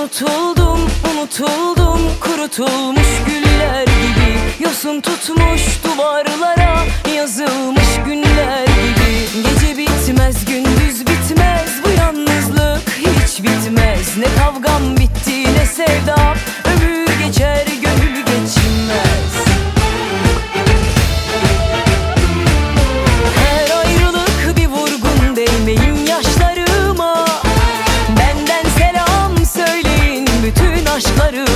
Unutuldum, unutuldum Kurutulmuş güller gibi. Yosun tutmuş duvarlara Yazılmış günler gibi. Gece bitmez, gündüz bitmez Bu yalnızlık hiç bitmez. Ne kavgam bitti ne sevdam aşkları.